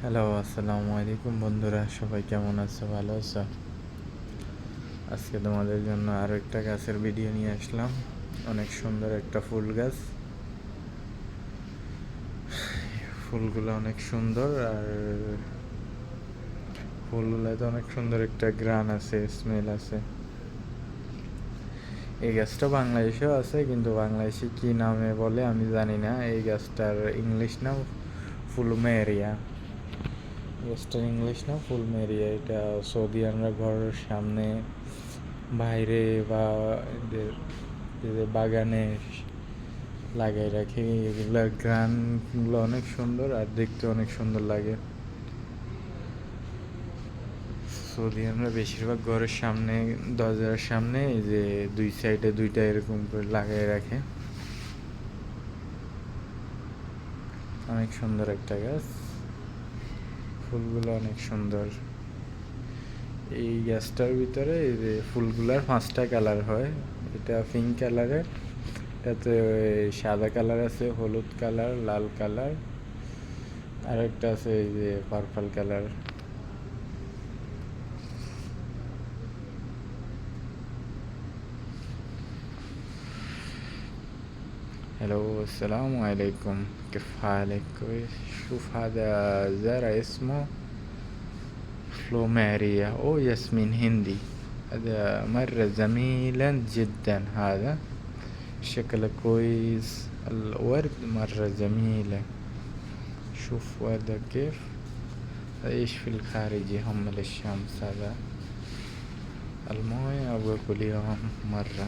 Hello, আসসালামু আলাইকুম বন্ধুরা, সবাই কেমন আছো? ভালো আছো? আজকে তোমাদের জন্য আরও একটা গাছের ভিডিও নিয়ে আসলাম। অনেক সুন্দর একটা ফুল গাছ। ফুলগুলো অনেক সুন্দর আর ফুলগুলোতে অনেক সুন্দর একটা গ্রান আছে স্মেল আছে। এই গাছটা বাংলাদেশেও আছে, কিন্তু বাংলাদেশে কি নামে বলে আমি জানি না। এই গাছটার ইংলিশ নাম ফুলমেরিয়া। গাছটার ইংলিশ নাম ফুলমেরিয়া এটা সৌদিয়ানরা ঘরের সামনে, বাইরে বা এদের বাগানে লাগাই রাখে। এগুলার গ্রানগুলো অনেক সুন্দর আর দেখতে অনেক সুন্দর লাগে। সৌদিয়ানরা বেশিরভাগ ঘরের সামনে, দরজার সামনে, এই যে দুই সাইডে দুইটা এরকম করে লাগাই রাখে। অনেক সুন্দর একটা গাছ। ফুলগুলো অনেক সুন্দর। এই গ্যাসটার ভিতরে এই যে ফুলগুলার পাঁচটা কালার হয়। এটা পিঙ্ক কালারের এটাতে সাদা কালার আছে, হলুদ কালার লাল কালার আর একটা আছে এই যে পার্পল কালার هلو السلام عليكم كيف حالك كويس شوف هذا زرع اسمه فلوماريا أو ياسمين هندي هذا مرة جميلا جدا هذا شكله كويس الورد مرة جميلة شوف ورده كيف يعيش في الخارج يهمل الشمس هذا الموية أبغى كل يوم مرة